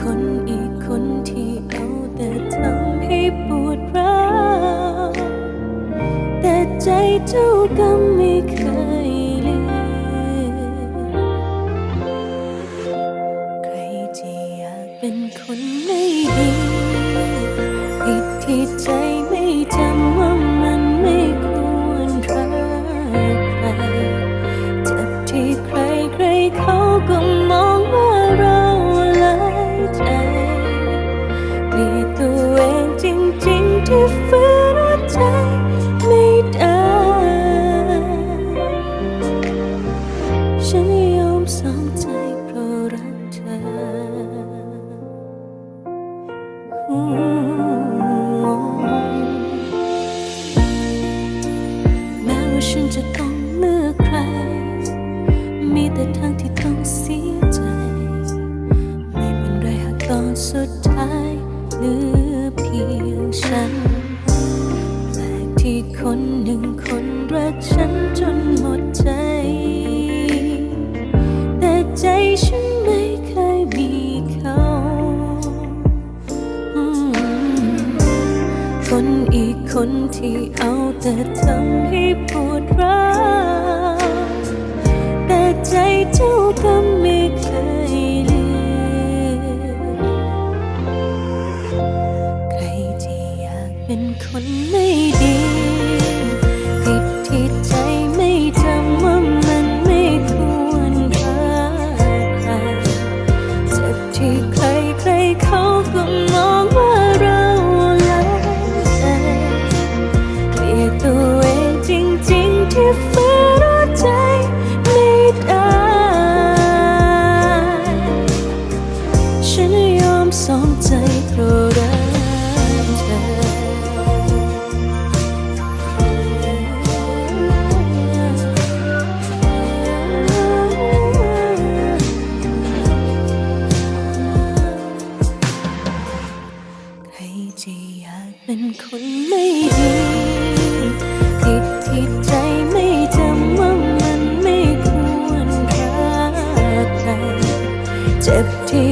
คนอีกคนที่เอาแต่ทำให้ปวดร้าวแต่ใจเจ้าก็ไต้องเสียใจ ไม่เป็นไรหากตอนสุดท้ายเหลือเพียงฉันแปลกที่คนหนึ่งคนรักฉันจนหมดใจ แต่ใจฉันไม่เคยมีเขาคนอีกคนที่เอาแต่ทำให้ปวดร้าวแต่ใจเจ้าก็ ฉันยอมสองใจเพราะรักเธอจะอยากเป็นคนไม่ดีผิดที่ใจไม่จำว่ามันไม่ควรรักใครเจ็บที่